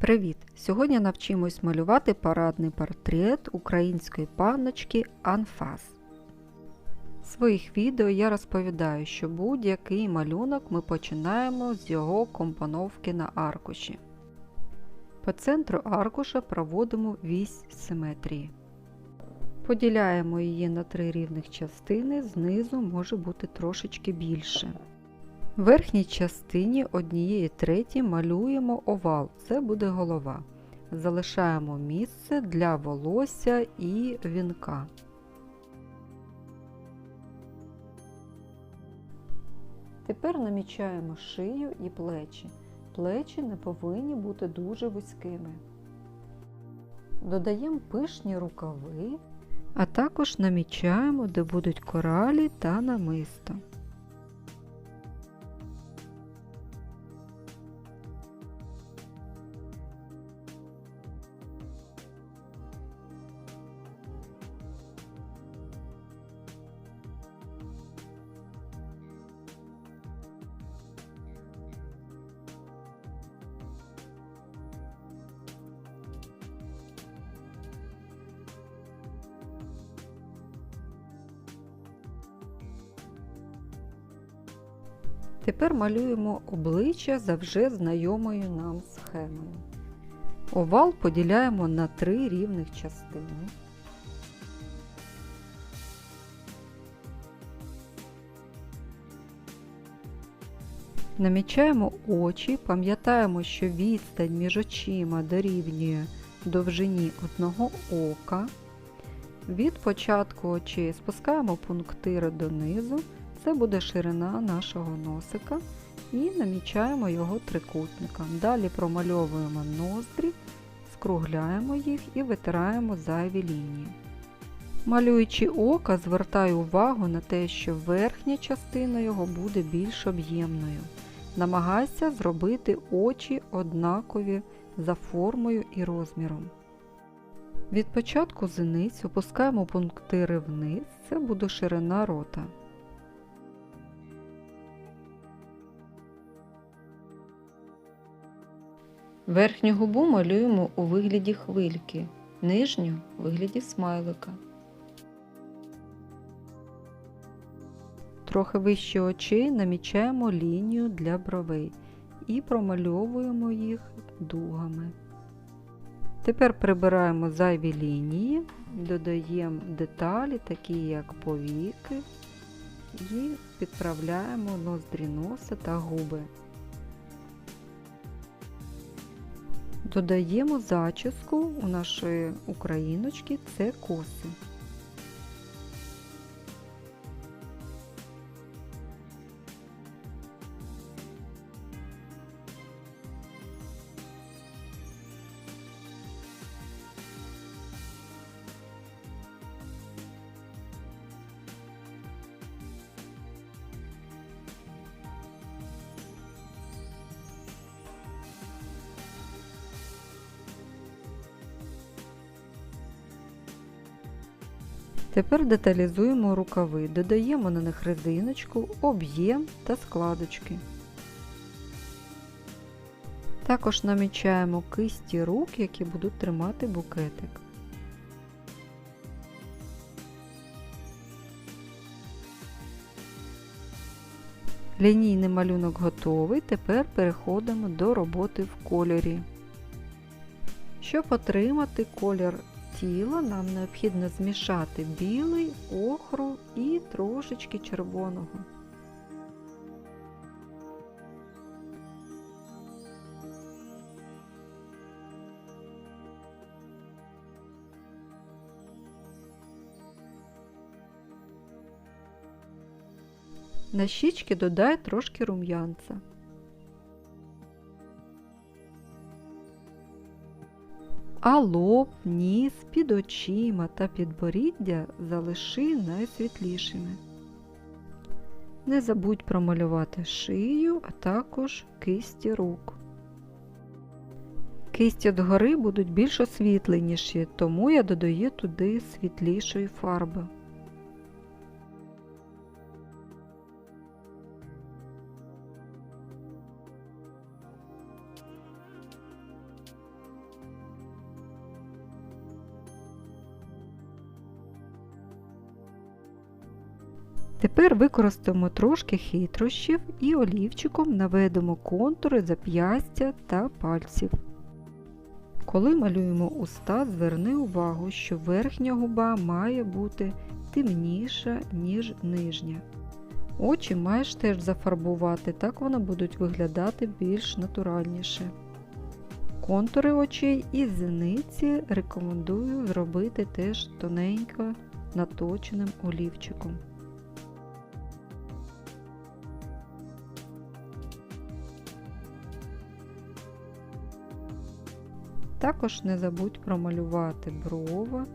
Привіт! Сьогодні навчимось малювати парадний портрет української панночки Анфас. В своїх відео я розповідаю, що будь-який малюнок ми починаємо з його компоновки на аркуші. По центру аркуша проводимо вісь симетрії. Поділяємо її на три рівних частини, знизу може бути трошечки більше. В верхній частині однієї треті малюємо овал, це буде голова. Залишаємо місце для волосся і вінка. Тепер намічаємо шию і плечі. Плечі не повинні бути дуже вузькими. Додаємо пишні рукави, а також намічаємо, де будуть коралі та намисто. Тепер малюємо обличчя за вже знайомою нам схемою. Овал поділяємо на три рівних частини. Намічаємо очі, пам'ятаємо, що відстань між очима дорівнює довжині одного ока. Від початку очей спускаємо пунктири донизу, це буде ширина нашого носика і намічаємо його трикутником. Далі промальовуємо ноздрі, скругляємо їх і витираємо зайві лінії. Малюючи ока, звертаю увагу на те, що верхня частина його буде більш об'ємною. Намагайся зробити очі однакові за формою і розміром. Від початку зениць опускаємо пунктири вниз, це буде ширина рота. Верхню губу малюємо у вигляді хвильки, нижню у вигляді смайлика. Трохи вище очей намічаємо лінію для бровей і промальовуємо їх дугами. Тепер прибираємо зайві лінії, додаємо деталі, такі як повіки, і підправляємо ноздрі носа та губи. Додаємо зачіску у нашої україночки це коси. Тепер деталізуємо рукави, додаємо на них резиночку, об'єм та складочки. Також намічаємо кисті рук, які будуть тримати букетик. Лінійний малюнок готовий, тепер переходимо до роботи в кольорі. Щоб отримати колір тіла, нам необхідно змішати білий, охру і трошечки червоного. На щічки додай трошки рум'янця. А лоб, ніс під очима та підборіддя залиши найсвітлішими. Не забудь промалювати шию, а також кисті рук. Кисті догори будуть більш освітленіші, тому я додаю туди світлішої фарби. Тепер використаємо трошки хитрощів і олівчиком наведемо контури зап'ястя та пальців. Коли малюємо уста, зверни увагу, що верхня губа має бути темніша, ніж нижня. Очі маєш теж зафарбувати, так вони будуть виглядати більш натуральніше. Контури очей і зениці рекомендую зробити теж тоненько наточеним олівчиком. Також не забудь промалювати брова,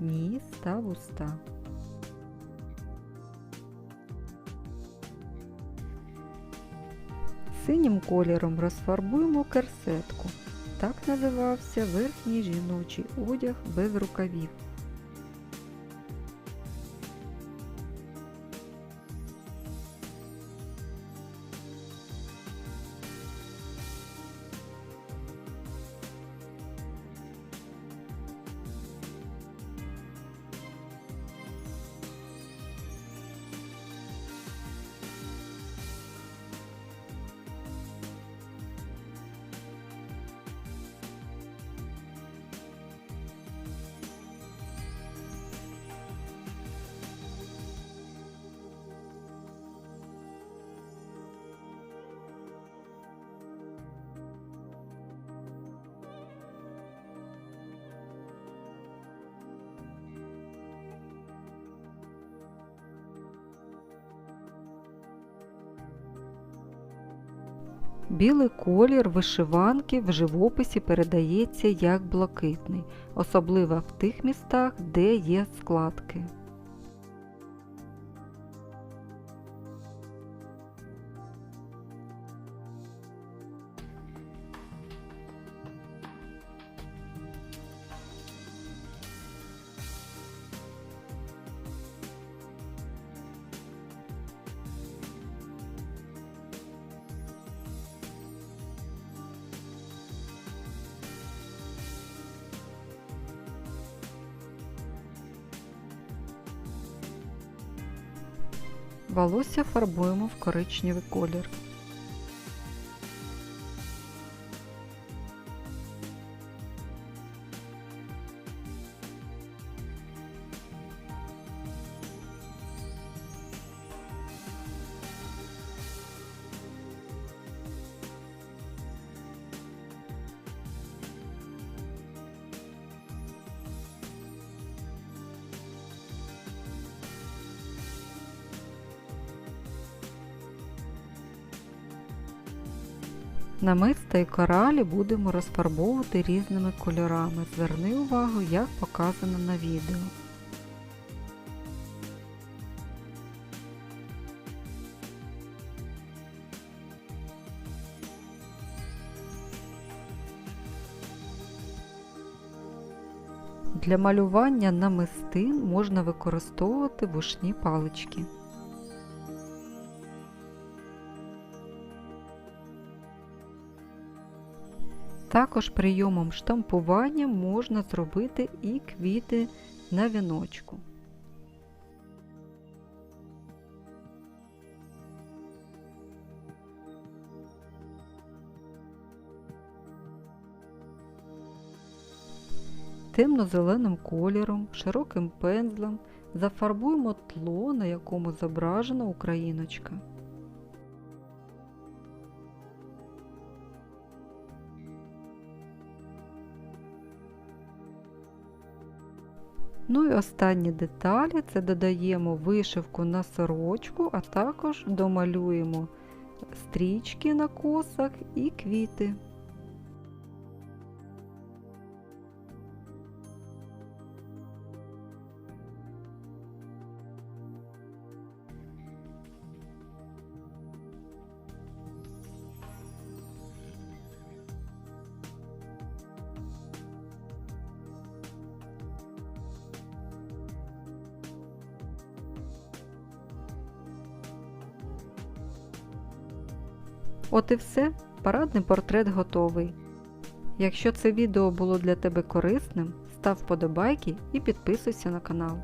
ніс та вуста. Синім кольором розфарбуємо керсетку. Так називався верхній жіночий одяг без рукавів. Білий колір вишиванки в живописі передається як блакитний, особливо в тих містах, де є складки. Волосся фарбуємо в коричневий колір. Намиста і коралі будемо розфарбовувати різними кольорами. Зверни увагу, як показано на відео. Для малювання намистин можна використовувати вушні палички. Також прийомом штампування можна зробити і квіти на віночку. Темно-зеленим кольором, широким пензлем зафарбуємо тло, на якому зображена україночка. Ну і останні деталі це додаємо вишивку на сорочку, а також домалюємо стрічки на косах і квіти. От і все, парадний портрет готовий. Якщо це відео було для тебе корисним, став вподобайки і підписуйся на канал.